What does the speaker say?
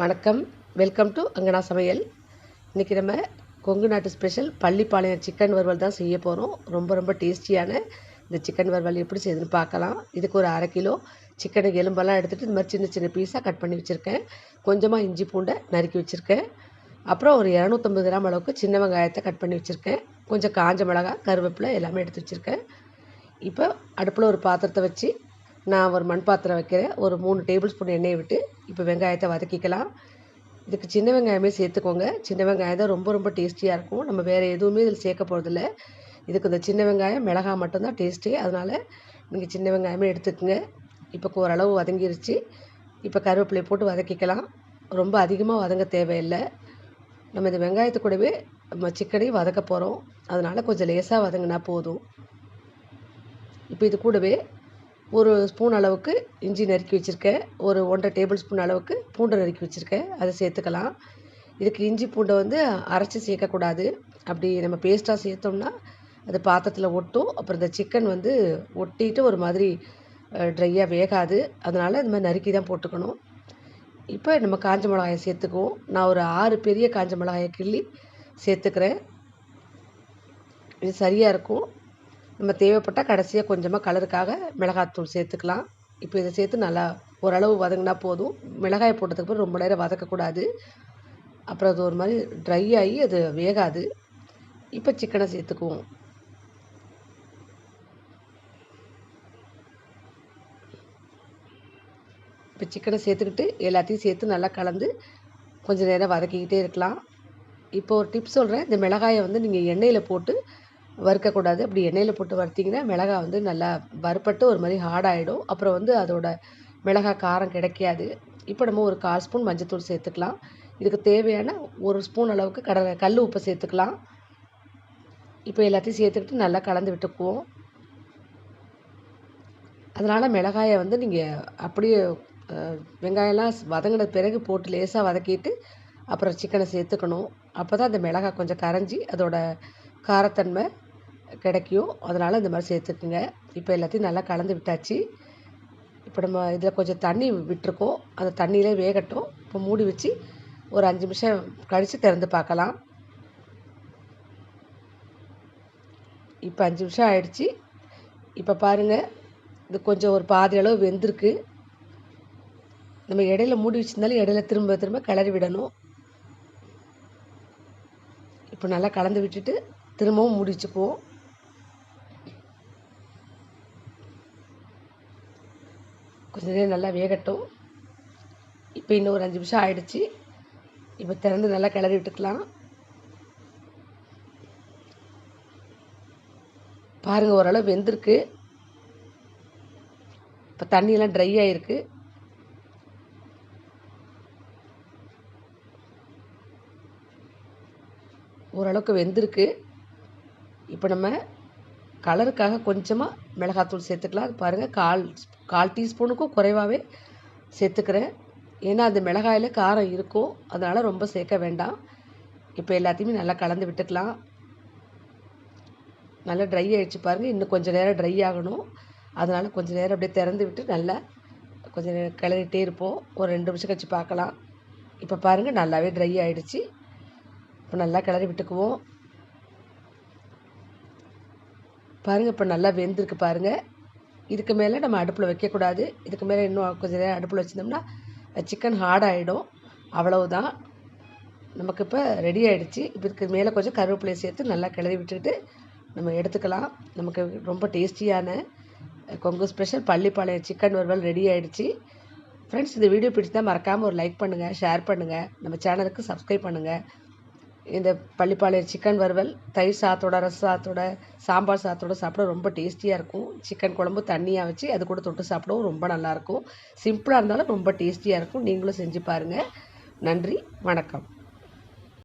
வணக்கம். Welcome to அங்கனா சமையல். இன்றைக்கி நம்ம கொங்கு நாட்டு ஸ்பெஷல் பள்ளிப்பாளையம் சிக்கன் வறுவல் தான் செய்ய போகிறோம் ரொம்ப ரொம்ப டேஸ்டியான இந்த சிக்கன் வறுவல் எப்படி செய்யுதுன்னு பார்க்கலாம். இதுக்கு ஒரு அரை கிலோ சிக்கனை எலும்பெல்லாம் எடுத்துகிட்டு இந்த மாதிரி சின்ன சின்ன பீஸாக கட் பண்ணி வச்சுருக்கேன். கொஞ்சமாக இஞ்சி பூண்டை நறுக்கி வச்சுருக்கேன். அப்புறம் ஒரு இரநூத்தம்பது கிராம் அளவுக்கு சின்ன வெங்காயத்தை கட் பண்ணி வச்சுருக்கேன். கொஞ்சம் காஞ்ச மிளகா கருவேப்பிலை எல்லாமே எடுத்து வச்சுருக்கேன். இப்போ அடுப்பில் ஒரு பாத்திரத்தை வச்சு நான் ஒரு மண் பாத்திரம் வைக்கிறேன். ஒரு மூணு டேபிள் ஸ்பூன் எண்ணெயை விட்டு இப்போ வெங்காயத்தை வதக்கிக்கலாம். இதுக்கு சின்ன வெங்காயமே சேர்த்துக்கோங்க. சின்ன வெங்காயம் தான் ரொம்ப ரொம்ப டேஸ்டியாக இருக்கும். நம்ம வேறு எதுவுமே இதில் சேர்க்க போகிறதில்ல இதுக்கு இந்த சின்ன வெங்காயம் மிளகாய் மட்டும்தான் டேஸ்ட்டு அதனால் நீங்கள் சின்ன வெங்காயமே எடுத்துக்கோங்க. இப்போ ஓரளவு வதங்கிருச்சு. இப்போ கருவேப்பிலை போட்டு வதக்கிக்கலாம். ரொம்ப அதிகமாக வதங்க தேவையில்லை. நம்ம இந்த வெங்காயத்து கூடவே நம்ம சிக்கனையும் வதக்க போகிறோம் அதனால் கொஞ்சம் லேசாக வதங்கினா போதும். இப்போ இது கூடவே ஒரு ஸ்பூன் அளவுக்கு இஞ்சி நறுக்கி வச்சுருக்கேன். ஒரு ஒன்றரை டேபிள் ஸ்பூன் அளவுக்கு பூண்டை நறுக்கி வச்சுருக்கேன். அதை சேர்த்துக்கலாம். இதுக்கு இஞ்சி பூண்டை வந்து அரைச்சி சேர்க்கக்கூடாது. அப்படி நம்ம பேஸ்ட்டாக சேர்த்தோம்னா அது பாத்திரத்தில் ஒட்டும். அப்புறம் இந்த சிக்கன் வந்து ஒட்டிட்டு ஒரு மாதிரி ட்ரையாக வேகாது. அதனால் இந்த மாதிரி நறுக்கி தான் போட்டுக்கணும். இப்போ நம்ம காஞ்ச மிளகாயை சேர்த்துக்குவோம். நான் ஒரு ஆறு பெரிய காஞ்ச மிளகாயை கிள்ளி சேர்த்துக்கிறேன். இது சரியாக இருக்கும். நம்ம தேவைப்பட்டால் கடைசியாக கொஞ்சமாக கலருக்காக மிளகாத்தூள் சேர்த்துக்கலாம். இப்போ இதை சேர்த்து நல்லா ஓரளவு வதங்கினா போதும். மிளகாய் போட்டதுக்கப்புறம் ரொம்ப நேரம் வதக்கக்கூடாது. அப்புறம் அது ஒரு மாதிரி ட்ரை ஆகி அது வேகாது. இப்போ சிக்கனை சேர்த்துக்குவோம். இப்போ சிக்கனை சேர்த்துக்கிட்டு எல்லாத்தையும் சேர்த்து நல்லா கலந்து கொஞ்சம் நேரம் வதக்கிக்கிட்டே இருக்கலாம். இப்போ ஒரு டிப்ஸ் சொல்கிறேன் இந்த மிளகாயை வந்து நீங்கள் எண்ணெயில் போட்டு வறுக்கக்கூடாது. அப்படி எண்ணெயில் போட்டு வறுத்திங்கன்னா மிளகா வந்து நல்லா வறுப்பட்டு ஒரு மாதிரி ஹார்டாகிடும் அப்புறம் வந்து அதோட மிளகாய் காரம் கிடைக்காது. இப்போ நம்ம ஒரு கால் ஸ்பூன் மஞ்சத்தூள் சேர்த்துக்கலாம். இதுக்கு தேவையான ஒரு ஸ்பூன் அளவுக்கு கடலை கல் உப்பை சேர்த்துக்கலாம். இப்போ எல்லாத்தையும் சேர்த்துக்கிட்டு நல்லா கலந்து விட்டுக்குவோம். அதனால் மிளகாயை வந்து நீங்கள் அப்படியே வெங்காயம்லாம் வதங்கின பிறகு போட்டு லேசாக வதக்கிட்டு அப்புறம் சிக்கனை சேர்த்துக்கணும். அப்போ தான் அந்த மிளகாய் கொஞ்சம் கரைஞ்சி அதோட காரத்தன்மை கிடைக்கும். அதனால் இந்த மாதிரி சேர்த்துக்குங்க. இப்போ எல்லாத்தையும் நல்லா கலந்து விட்டாச்சு. இப்போ நம்ம இதில் கொஞ்சம் தண்ணி விட்டுருக்கோம். அந்த தண்ணியிலே வேகட்டும். இப்போ மூடி வச்சு ஒரு அஞ்சு நிமிஷம் கழித்து திறந்து பார்க்கலாம். இப்போ அஞ்சு நிமிஷம் ஆயிடுச்சு. இப்போ பாருங்கள் இது கொஞ்சம் ஒரு பாதி அளவு வெந்திருக்கு. நம்ம இடையில மூடி வச்சுருந்தாலும் இடையில திரும்ப திரும்ப கிளறி விடணும். இப்போ நல்லா கலந்து விட்டுட்டு திரும்பவும் மூடி வச்சுக்குவோம். கொஞ்ச நேரம் நல்லா வேகட்டும். இப்போ இன்னும் ஒரு அஞ்சு நிமிஷம் ஆயிடுச்சு. இப்போ திறந்து நல்லா கிளறி விட்டுக்கலாம். பாருங்கள் ஓரளவு வெந்திருக்கு. இப்போ தண்ணியெல்லாம் ட்ரை ஆகிருக்கு ஓரளவுக்கு வெந்திருக்கு. இப்போ நம்ம கலருக்காக கொஞ்சமாக மிளகாத்தூள் சேர்த்துக்கலாம். பாருங்கள் கால் கால் டீஸ்பூனுக்கும் குறைவாகவே சேர்த்துக்கிறேன். ஏன்னா அந்த மிளகாயில் காரம் இருக்கும் அதனால் ரொம்ப சேர்க்க வேண்டாம். இப்போ எல்லாத்தையுமே நல்லா கலந்து விட்டுக்கலாம். நல்லா ட்ரை ஆகிடுச்சு பாருங்கள் இன்னும் கொஞ்சம் நேரம் ட்ரை ஆகணும். அதனால் கொஞ்சம் நேரம் அப்படியே திறந்து விட்டு நல்லா கொஞ்சம் நேரம் கிளறிட்டே இருப்போம். ஒரு ரெண்டு நிமிஷம் கழிச்சு பார்க்கலாம். இப்போ பாருங்கள் நல்லாவே ட்ரை ஆகிடுச்சு இப்போ நல்லா கிளறி விட்டுக்குவோம். பாருங்கள் இப்போ நல்லா வெந்திருக்கு பாருங்கள் இதுக்கு மேலே நம்ம அடுப்பில் வைக்கக்கூடாது. இதுக்கு மேலே இன்னும் கொஞ்சம் நேரம் அடுப்பில் வச்சுருந்தோம்னா சிக்கன் ஹார்ட் ஆகிடும் அவ்வளவுதான். நமக்கு இப்போ ரெடி ஆகிடுச்சு இப்போ இதுக்கு மேலே கொஞ்சம் கருவேப்பிலையை சேர்த்து நல்லா கிளறி விட்டுட்டு நம்ம எடுத்துக்கலாம். நமக்கு ரொம்ப டேஸ்டியான கொங்கு ஸ்பெஷல் பள்ளிப்பாளையம் சிக்கன் வறுவல் ரெடி ஆகிடுச்சு ஃப்ரெண்ட்ஸ் இந்த வீடியோ பிடிச்சா மறக்காமல் ஒரு லைக் பண்ணுங்கள் ஷேர் பண்ணுங்கள் நம்ம சேனலுக்கு சப்ஸ்கிரைப் பண்ணுங்கள் இந்த பள்ளிப்பாளையம் சிக்கன் வறுவல் தயிர் சாத்தோட ரச சாத்தோட சாம்பார் சாத்தோட சாப்பிட ரொம்ப டேஸ்டியாக இருக்கும். சிக்கன் குழம்பு தண்ணியாக வச்சு அது கூட தொட்டு சாப்பிடவும் ரொம்ப நல்லாயிருக்கும் சிம்பிளாக இருந்தாலும் ரொம்ப டேஸ்டியாக இருக்கும். நீங்களும் செஞ்சு பாருங்கள் நன்றி வணக்கம்.